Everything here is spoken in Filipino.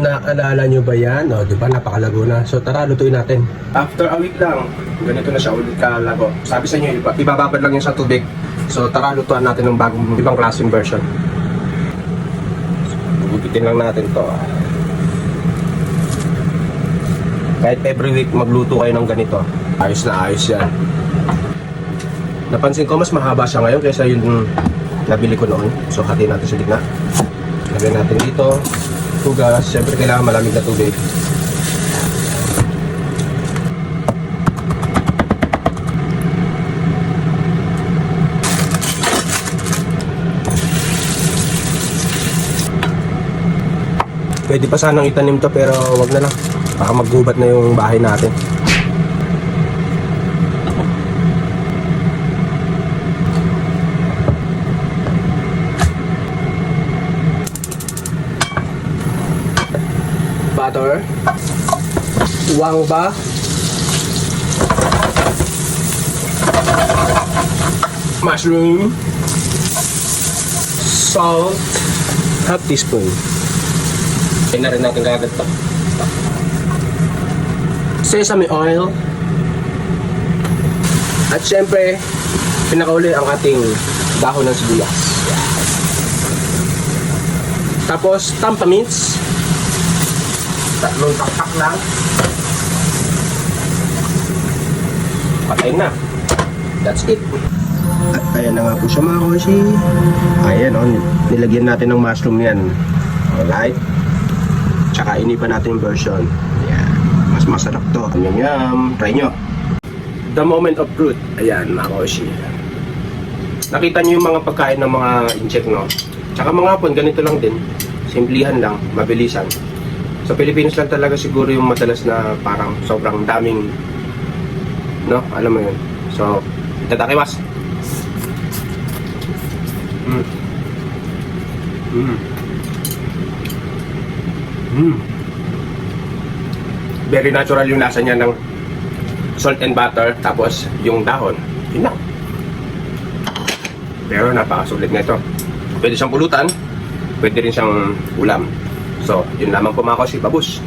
Naalala nyo ba yan? O, di ba? Napakalago na. So, tara, lutuin natin. After a week lang, ganito na siya ulit kalago. Sabi sa inyo, iba- ibababad lang yan sa tubig. So, tara, lutuan natin ng bagong, ibang klaseng version. Gugupitin lang natin to. Kahit every week magluto kayo ng ganito. Ayos na ayos yan. Napansin ko mas mahaba siya ngayon kaysa yung nabili ko noon. So, hatiin natin sa gitna. Lagyan natin dito. Hugas. Siyempre, kailangan malamig na tubig. Pwede pa sanang itanim to pero wag na lang. Baka maggubat na yung bahay natin. Butter. Wang ba? Mushroom. Salt. Half teaspoon. Kaya na rin natin kagad to. Sesame oil. At syempre, pinakauli ang ating dahon ng sibuyas. Tapos, tampa mints. Tatlong takpak lang. Patay na. That's it. At ayan na nga po siya mga koshi. Ayan o, nilagyan natin ng mushroom yan. Alright. Tsaka inipan natin yung version. Ayan. Mas masarap to. Yum yum. Try nyo. The moment of truth. Ayan mga koshi. Nakita nyo yung mga pagkain ng mga incheck no? Tsaka mga hapon, ganito lang din. Simplihan lang, mabilisan. Sa Pilipinas lang talaga siguro yung madalas na parang sobrang daming no? Alam mo yun. So, itadakiwas. Mm. Mm. Mm. Very natural yung lasa niya ng salt and butter tapos yung dahon. Yun lang. Pero napakasulit na ito. Pwede siyang pulutan, pwede rin siyang ulam. So, yun lamang po mga kosi, babus.